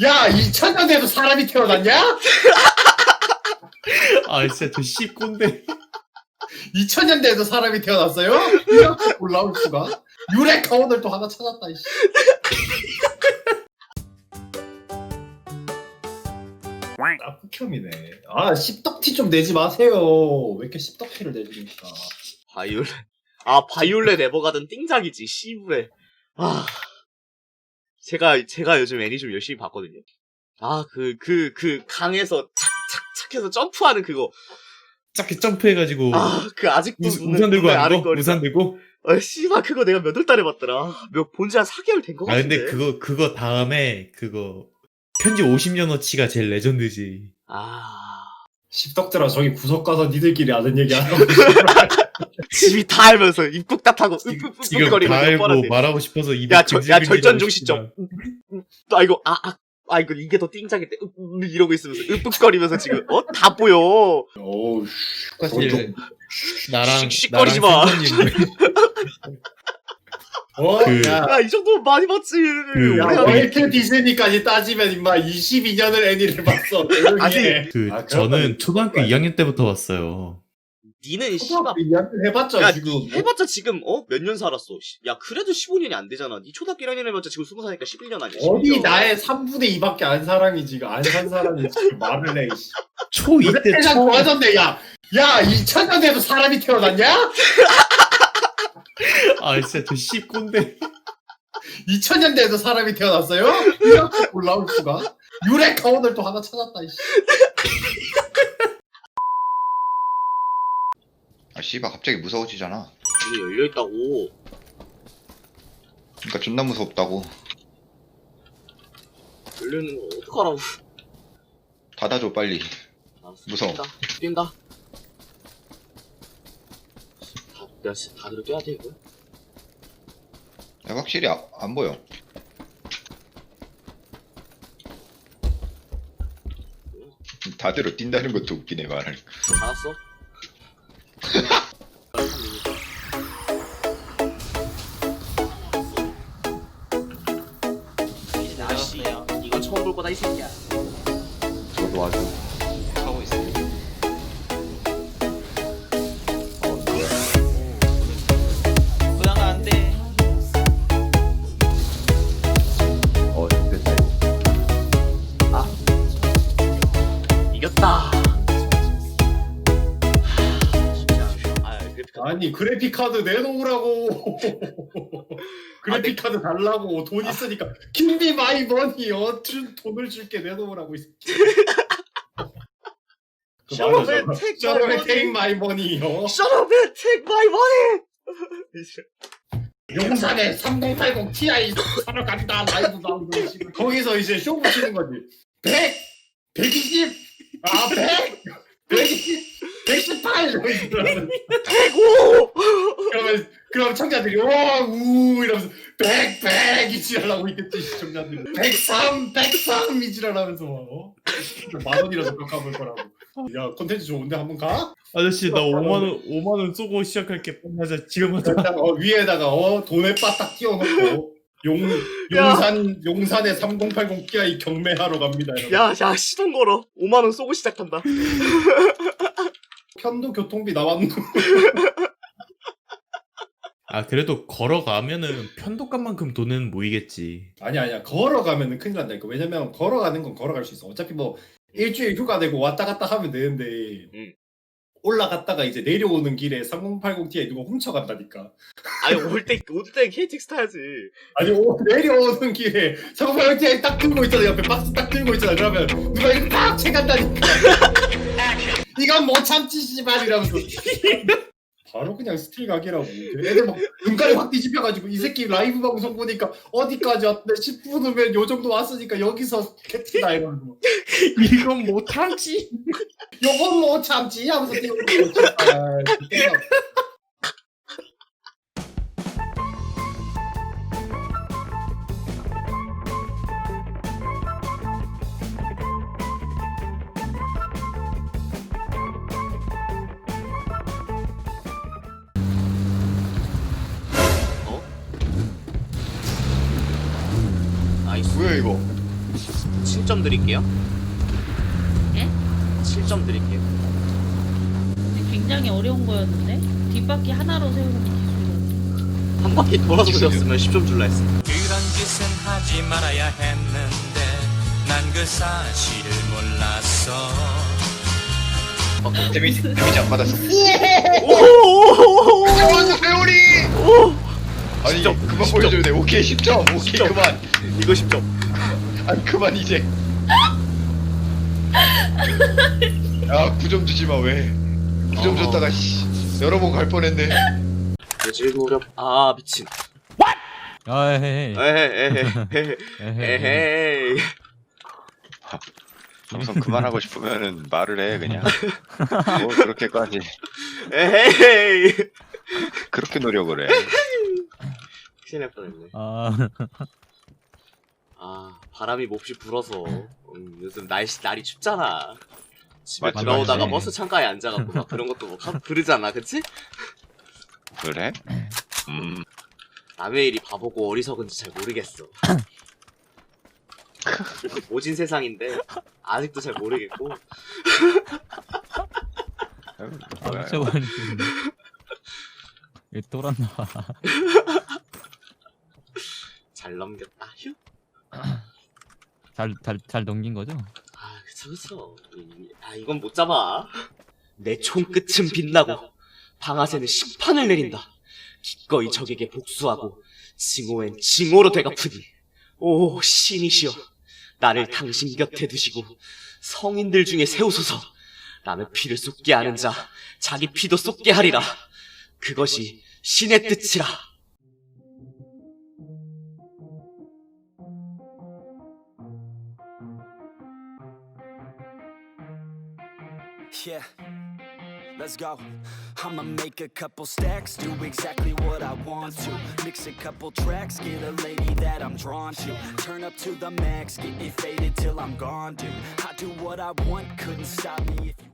야 2000년대에도 사람이 태어났냐? 아 진짜 저 씹꼰대 2000년대에도 사람이 태어났어요? 이렇게 올라올 수가? 유레카 오늘 또 하나 찾았다 이씨. 아 폭혐이네. 아 씹덕티 좀 내지 마세요. 왜 이렇게 씹덕티를 내줍니까? 바이올렛. 아, 바이올렛 에버가든 띵작이지, 씨부레. 아. 제가, 제가 요즘 애니 좀 열심히 봤거든요. 아, 그, 그, 그, 강에서 착착착 해서 점프하는 그거. 짝게 점프해가지고 아, 그 아직도 우산, 눈에- 우산 들고 하는 거? 우산 들고? 아, 씨발, 그거 내가 몇 월 달에 봤더라. 몇, 본지 한 4개월 된거아 같은데. 근데 그거 그거 다음에 그거 편지 50년어치가 제일 레전드지 아. 씹덕들아 저기 구석 가서 니들끼리 아는 얘기 하라고. 집이 다 알면서 입국 다 타고 지금 윽윽거리고 다 알고 뻔한데. 말하고 싶어서 입에 야, 저, 야, 절전중 하고 시점. 싶구나. 아, 이거, 아, 아, 아, 이거, 이게 더 띵작인데, 윽, 윽, 이러고 있으면서, 윽윽거리면서 지금, 어? 다 보여. 어우 사실 나랑 씩씩거리지 나랑 마. 선생님 어? 그- 야, 야, 이 정도면 많이 봤지. 그- 야 오래 어, 하네. 월트 디즈니까지 따지면 임마 22년을 애니를 봤어. 조용히 아니, 해. 그 아, 저는 그렇다니. 초등학교 2학년 때부터 봤어요. 니는. 초등학교 2학년 해봤자 야, 지금. 니 해봤자 지금, 어? 몇 년 살았어? 씨, 야, 그래도 15년이 안 되잖아. 니 초등학교 1학년 해봤자 지금 20살이니까 11년 아니야? 어디 11년. 나의 3분의 2밖에 안 사람이 지금 안 산 사람이 지금 말을 해. 이씨. 초2 때 세상 처음 좋아졌네 야. 야 2000년대에도 사람이 태어났냐? 아 진짜 저 씹꼰대 2000년대에도 사람이 태어났어요? 이렇게 올라올 수가? 유레카 오늘 또 하나 찾았다. 이씨. 아 씨발 갑자기 무서워지잖아. 이게 열려있다고. 그러니까 존나 무섭다고. 열려있는 거 어떡하라고. 닫아줘 빨리. 알았어, 무서워. 뛴다. 뛴다. 다, 내가 다들 뛰어야 돼, 이거? 야, 확실히 아- 안 보여. 다대로 뛴다는 것도 웃기네 말을. 알았어. 아씨, 이거 처음 볼 거다 이 새끼야. 저도 아주 하고 있어. 부담가 안 돼. 어 됐다. 이겼다. 아니 그래픽 카드 내놓으라고. 그래픽 카드 달라고. 돈 있으니까. 김비 마이 머니요. 준 돈을 줄게. 내놓으라고. Shut up and take Shut up my and take money. my money요. Shut up and take my money. 용산에 3080 Ti 사러 간다. 라이브 지금 거기서 이제 쇼 붙이는 거지. 100 120 아 100 120 118 이러면 대고. 그러면 그럼 청자들이 와 우 이러면서 100 100 이 지랄하고 있겠지 시청자들이 103 103 이 지랄하면서 막 어? 만 원이라도 깎아볼 거라고. 야 콘텐츠 좋은데 한번 가? 아저씨 나 5만원 5만원 쏘고 시작할게. 하자. 지금 하자. 일단 어, 위에다가 어 돈에 바닥 띄워놓고 용 야. 용산 용산에 3080 Ti 경매하러 갑니다. 여러분. 야, 야, 시동 걸어. 5만 원 쏘고 시작한다. 편도 교통비 나왔노. 아 그래도 걸어가면은 편도값만큼 돈은 모이겠지 아니 아니야 걸어가면은 큰일 난다니까. 왜냐면 걸어가는 건 걸어갈 수 있어. 어차피 뭐 일주일 휴가 내고 왔다 갔다 하면 되는데 음. 올라갔다가 이제 내려오는 길에 3080 Ti 누가 훔쳐간다니까. 아니, 올 때, 올때 KTX 타야지. 아니 오, 내려오는 길에 3080 Ti 딱 들고 있잖아. 옆에 박스 딱 들고 있잖아. 그러면 누가 이거 딱 채간다니까. 이건 못 참지 씨발 이러면서. 바로 그냥 스틸 각이라고. 애들 막 눈깔이 확 뒤집혀가지고 이 새끼 라이브 방송 보니까 어디까지 왔대 10분 후면 요 정도 왔으니까 여기서 캡틴다 이러면서. 이건 못하지? 요건 못 참지 하면서 뛰어오는 거진 뭐야 이거? 7점 드릴게요. 예? 7점 드릴게요. 근데 굉장히 어려운 거였는데 뒷바퀴 하나로 세우는 기술이거든. 한 바퀴 돌아서 되었으면 10점 줄라 했어. 그런 짓은 하지 말아야 했는데 난 그 사실을 몰랐어 데미지 데미지 안 받았어. 오오오오오! 어, 회오리. 아니 10점, 그만 10점. 보여줘야 돼. 오케이 10점. 오케이 10점. 그만. 이거 10점. 아니 그만 이제. 아 9점 주지 마 왜? 9점 어. 줬다가 씨 여러 번 갈 뻔했네. 무렵 아 미친. 아, 헤헤. 에헤 에헤 에헤. 방송 그만하고 싶으면은 말을 해 그냥. 뭐 그렇게까지 에헤이. 그렇게 노력을 해. 큰일 날 뻔했네. 아, 아 바람이 몹시 불어서 음, 요즘 날씨 날이 춥잖아. 집에 맞지, 들어오다가 맞지. 버스 창가에 앉아갖고 막 그런 것도 막 하고 그러잖아, 그치? 그래? 음. 남의 일이 바보고 어리석은지 잘 모르겠어. 오진 세상인데 아직도 잘 모르겠고 아, 뭐야, 미쳐버리네. 왜 돌았나. 잘 넘겼다. 휴. 잘, 잘, 잘 넘긴 거죠? 아 그쵸 그쵸. 이- 아 이건 못 잡아. 내 총끝은 빛나고 방아쇠는 심판을 내린다. 기꺼이 적에게 복수하고 징호엔 징호로 되갚으니 오 신이시여 나를 당신 곁에 두시고 성인들 중에 세우소서 나는 피를 쏟게 하는 자 자기 피도 쏟게 하리라 그것이 신의 뜻이라 Yeah, let's go. I'ma make a couple stacks, do exactly what I want to. Mix a couple tracks, get a lady that I'm drawn to. Turn up to the max, get me faded till I'm gone, dude. I do what I want, couldn't stop me if you.